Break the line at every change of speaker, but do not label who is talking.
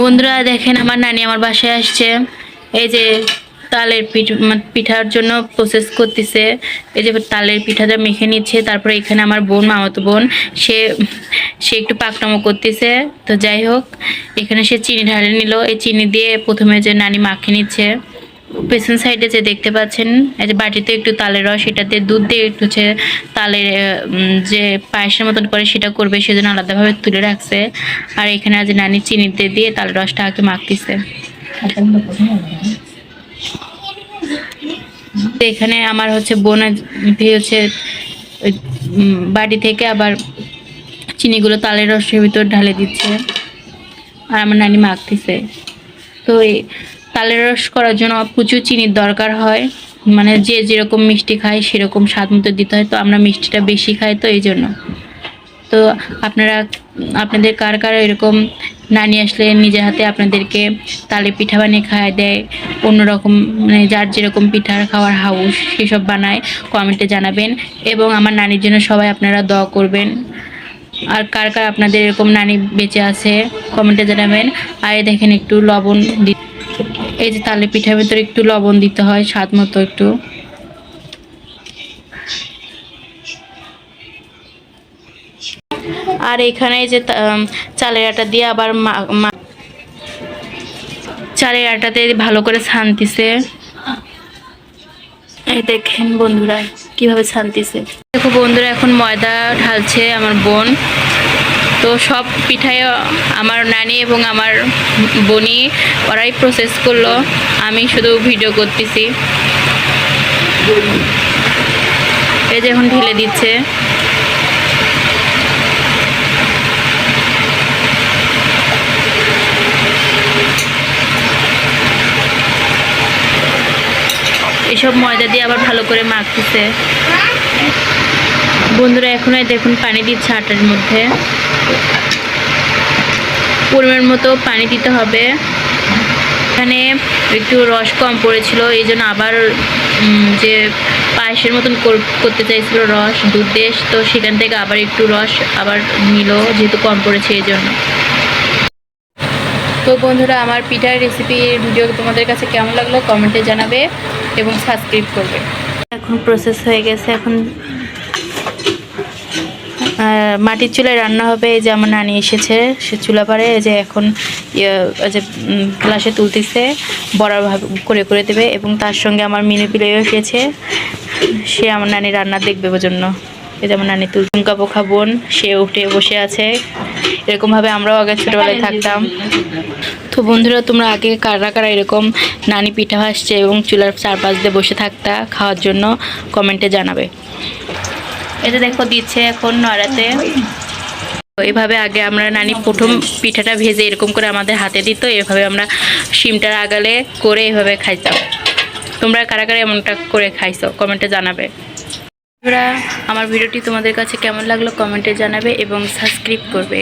বন্ধুরা দেখেন আমার নানি আমার বাসায় আসছে। এই যে তালের পিঠ পিঠার জন্য প্রসেস করতেছে। এই যে তালের পিঠাটা মেখে নিচ্ছে, তারপরে এখানে আমার বোন, মামাতো বোন, সে সে একটু পাকটামো করতেছে। তো যাই হোক, এখানে সে চিনি ঢালে নিল। এই চিনি দিয়ে প্রথমে যে নানি মাখে নিচ্ছে। পেছন সাইডে যে দেখতে পাচ্ছেন যে বাটিতে একটু তালের রস, এটাতে দুধ দিয়ে একটু হচ্ছে তালের যে পায়েসের মতন করে সেটা করবে, সেজন্য আলাদাভাবে তুলে রাখছে। আর এখানে আজ নানি চিনিতে দিয়ে তালের রসটা আগে মাখতেছে এখানে আমার হচ্ছে বোন হচ্ছে বাড়ি থেকে আবার চিনিগুলো তালের রসের ভিতর ঢালে দিচ্ছে। আর আমার নানি মাখতেছে তো তালের রস করার জন্য প্রচুর চিনির দরকার হয়। মানে যে যেরকম মিষ্টি খায় সেরকম স্বাদ মতো দিতে হয়। তো আমরা মিষ্টিটা বেশি খাই তো এই জন্য। তো আপনারা, আপনাদের কার কার এরকম নানি আসলে নিজের হাতে আপনাদেরকে তালে পিঠা বানিয়ে খাওয়ায় দেয়, অন্যরকম মানে যার যেরকম পিঠার খাওয়ার হাউস সেসব বানায়, কমেন্টে জানাবেন। এবং আমার নানির জন্য সবাই আপনারা দোয়া করবেন। আর কার কার আপনাদের এরকম নানি বেঁচে আছে, কমেন্টে জানাবেন। আর দেখেন একটু লবণ দি- এই যে তালে পিঠার ভিতরে একটু লবণ দিতে হয়, স্বাদ মতো একটু। আর এখানে যে চালের আটা দিয়ে আবার চালের আটাতে ভালো করে ছানতিছে। এই দেখেন বন্ধুরা, কীভাবে ছানতিছে। দেখো বন্ধুরা, এখন ময়দা ঢালছে আমার বোন। তো সব পিঠায় আমার নানি এবং আমার বনি ওরাই প্রসেস করল। আমি শুধু ভিডিও করতেছি। এই যে এখন ঢেলে দিচ্ছে। এসব ময়দা দিয়ে আবার ভালো করে মাখতেছে। বন্ধুরা, এখন এই দেখুন পানি দিচ্ছে আটার মধ্যে। পরিমাণ মতো পানি দিতে হবে। এখানে একটু রস কম পড়েছিল, এই জন্য আবার যে পায়েসের মতন করতে চাইছিল রস, দুধ দিয়ে তো সেখান থেকে আবার একটু রস আবার নিল, যেহেতু কম পড়েছে এই জন্য। তো বন্ধুরা, আমার পিঠার রেসিপির ভিডিও তোমাদের কাছে কেমন লাগল? কমেন্টে জানাবে। এবং সাবস্ক্রাইব করবে। এখন প্রসেস হয়ে গেছে এখন মাটির চুলায় রান্না হবে এই যে আমার নানি এসেছে সে চুলা পারে এই যে এখন ইয়ে, যে গ্লাসে তুলতেছে বড়া ভাবে করে করে দেবে এবং তার সঙ্গে আমার মিনি পিলেও এসেছে সে আমার নানি রান্না দেখবে জন্য। এই যে আমার নানি তুল চুমকা পোখা বোন সে উঠে বসে আছে। এরকমভাবে আমরাও আগে ছোটোবেলায় থাকতাম। তো বন্ধুরা, তোমরা আগে কারা কারা এরকম নানি পিঠা ভাসছে এবং চুলার চারপাশ দিয়ে বসে থাকতা খাওয়ার জন্য কমেন্টে জানাবে। এটা দেখো, দিচ্ছে এখন নড়াতে। এভাবে আগে আমরা নানি প্রথম পিঠাটা ভেজে এরকম করে আমাদের হাতে দিত, এভাবে আমরা শিমটার আগালে করে এভাবে খাইতাম। তোমরা কারা কারা এমনটা করে খাইছো, কমেন্টে জানাবে। আমার ভিডিওটি তোমাদের কাছে কেমন লাগল কমেন্টে জানাবে এবং সাবস্ক্রাইব করবে।